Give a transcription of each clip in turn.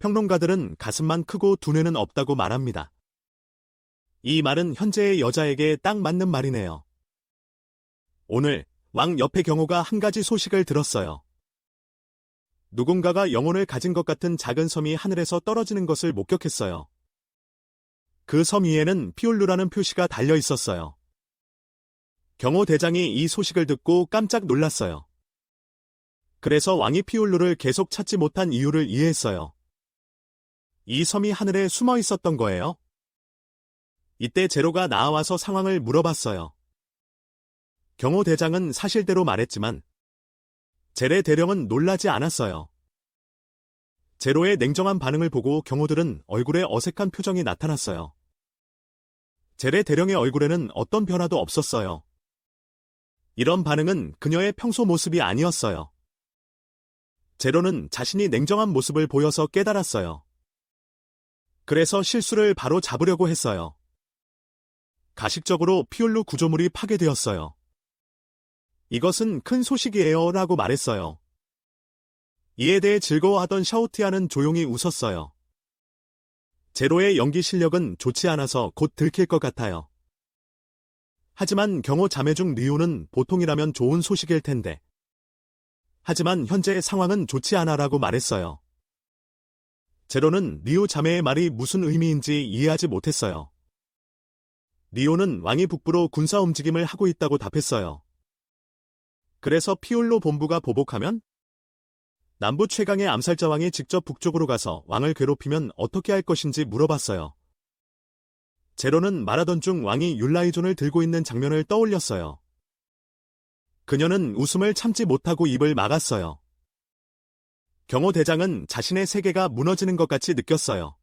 평론가들은 가슴만 크고 두뇌는 없다고 말합니다. 이 말은 현재의 여자에게 딱 맞는 말이네요. 오늘 왕 옆의 경호가 한 가지 소식을 들었어요. 누군가가 영혼을 가진 것 같은 작은 섬이 하늘에서 떨어지는 것을 목격했어요. 그 섬 위에는 피올루라는 표시가 달려 있었어요. 경호 대장이 이 소식을 듣고 깜짝 놀랐어요. 그래서 왕이 피올루를 계속 찾지 못한 이유를 이해했어요. 이 섬이 하늘에 숨어 있었던 거예요. 이때 제로가 나와서 상황을 물어봤어요. 경호 대장은 사실대로 말했지만 제레 대령은 놀라지 않았어요. 제로의 냉정한 반응을 보고 경호들은 얼굴에 어색한 표정이 나타났어요. 제레 대령의 얼굴에는 어떤 변화도 없었어요. 이런 반응은 그녀의 평소 모습이 아니었어요. 제로는 자신이 냉정한 모습을 보여서 깨달았어요. 그래서 실수를 바로 잡으려고 했어요. 가식적으로 피올루 구조물이 파괴되었어요. 이것은 큰 소식이에요 라고 말했어요. 이에 대해 즐거워하던 샤오티아는 조용히 웃었어요. 제로의 연기 실력은 좋지 않아서 곧 들킬 것 같아요. 하지만 경호 자매 중 리우는 보통이라면 좋은 소식일 텐데. 하지만 현재의 상황은 좋지 않아라고 말했어요. 제로는 리오 자매의 말이 무슨 의미인지 이해하지 못했어요. 리오는 왕이 북부로 군사 움직임을 하고 있다고 답했어요. 그래서 피올로 본부가 보복하면 남부 최강의 암살자 왕이 직접 북쪽으로 가서 왕을 괴롭히면 어떻게 할 것인지 물어봤어요. 제로는 말하던 중 왕이 율라이존을 들고 있는 장면을 떠올렸어요. 그녀는 웃음을 참지 못하고 입을 막았어요. 경호 대장은 자신의 세계가 무너지는 것 같이 느꼈어요.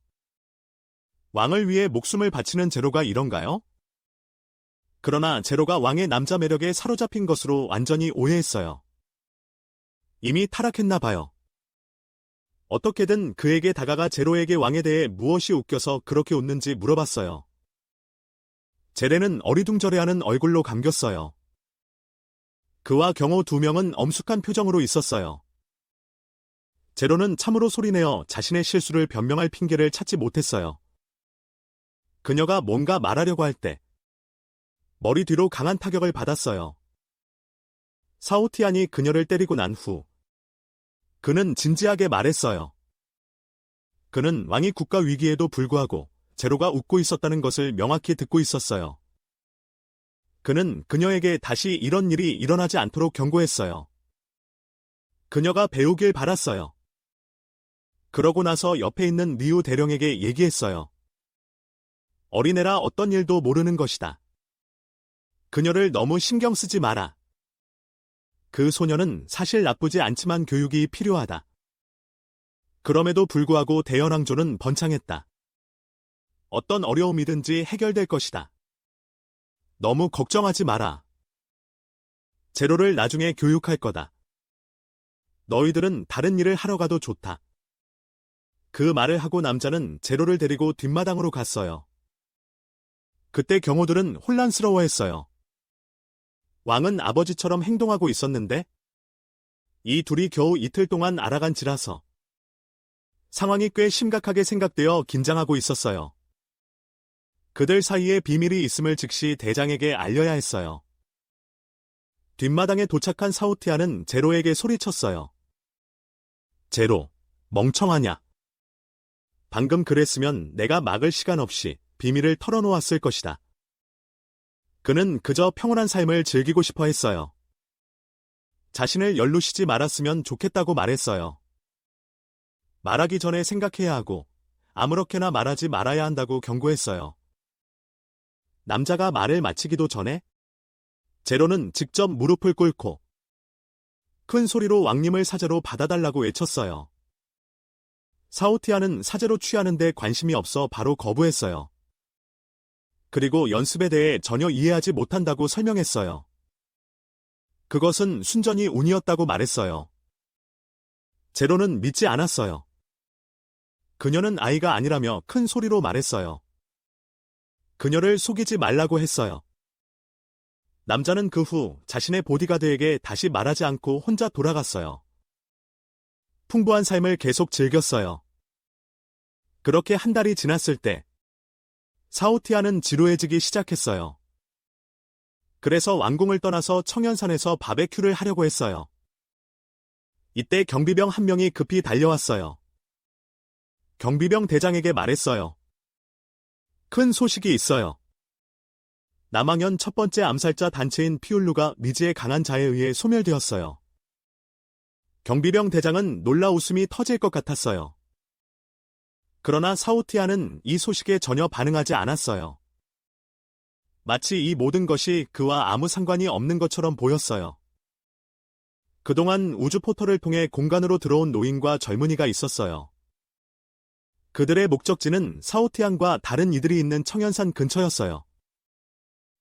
왕을 위해 목숨을 바치는 제로가 이런가요? 그러나 제로가 왕의 남자 매력에 사로잡힌 것으로 완전히 오해했어요. 이미 타락했나 봐요. 어떻게든 그에게 다가가 제로에게 왕에 대해 무엇이 웃겨서 그렇게 웃는지 물어봤어요. 제레는 어리둥절해하는 얼굴로 감겼어요. 그와 경호 두 명은 엄숙한 표정으로 있었어요. 제로는 참으로 소리내어 자신의 실수를 변명할 핑계를 찾지 못했어요. 그녀가 뭔가 말하려고 할 때 머리 뒤로 강한 타격을 받았어요. 사오티안이 그녀를 때리고 난 후 그는 진지하게 말했어요. 그는 왕이 국가 위기에도 불구하고 제로가 웃고 있었다는 것을 명확히 듣고 있었어요. 그는 그녀에게 다시 이런 일이 일어나지 않도록 경고했어요. 그녀가 배우길 바랐어요. 그러고 나서 옆에 있는 리우 대령에게 얘기했어요. 어린애라 어떤 일도 모르는 것이다. 그녀를 너무 신경 쓰지 마라. 그 소녀는 사실 나쁘지 않지만 교육이 필요하다. 그럼에도 불구하고 대연왕조는 번창했다. 어떤 어려움이든지 해결될 것이다. 너무 걱정하지 마라. 제로를 나중에 교육할 거다. 너희들은 다른 일을 하러 가도 좋다. 그 말을 하고 남자는 제로를 데리고 뒷마당으로 갔어요. 그때 경호들은 혼란스러워했어요. 왕은 아버지처럼 행동하고 있었는데 이 둘이 겨우 이틀 동안 알아간 지라서 상황이 꽤 심각하게 생각되어 긴장하고 있었어요. 그들 사이에 비밀이 있음을 즉시 대장에게 알려야 했어요. 뒷마당에 도착한 사우티아는 제로에게 소리쳤어요. 제로, 멍청하냐? 방금 그랬으면 내가 막을 시간 없이 비밀을 털어놓았을 것이다. 그는 그저 평온한 삶을 즐기고 싶어 했어요. 자신을 연루시지 말았으면 좋겠다고 말했어요. 말하기 전에 생각해야 하고 아무렇게나 말하지 말아야 한다고 경고했어요. 남자가 말을 마치기도 전에 제로는 직접 무릎을 꿇고 큰 소리로 왕님을 사제로 받아달라고 외쳤어요. 사오티아는 사제로 취하는데 관심이 없어 바로 거부했어요. 그리고 연습에 대해 전혀 이해하지 못한다고 설명했어요. 그것은 순전히 운이었다고 말했어요. 제로는 믿지 않았어요. 그녀는 아이가 아니라며 큰 소리로 말했어요. 그녀를 속이지 말라고 했어요. 남자는 그 후 자신의 보디가드에게 다시 말하지 않고 혼자 돌아갔어요. 풍부한 삶을 계속 즐겼어요. 그렇게 한 달이 지났을 때 사오티아는 지루해지기 시작했어요. 그래서 왕궁을 떠나서 청연산에서 바베큐를 하려고 했어요. 이때 경비병 한 명이 급히 달려왔어요. 경비병 대장에게 말했어요. 큰 소식이 있어요. 남왕현 첫 번째 암살자 단체인 피울루가 미지의 강한 자에 의해 소멸되었어요. 경비병 대장은 놀라 웃음이 터질 것 같았어요. 그러나 사우티아는 이 소식에 전혀 반응하지 않았어요. 마치 이 모든 것이 그와 아무 상관이 없는 것처럼 보였어요. 그동안 우주 포털을 통해 공간으로 들어온 노인과 젊은이가 있었어요. 그들의 목적지는 사오티안과 다른 이들이 있는 청연산 근처였어요.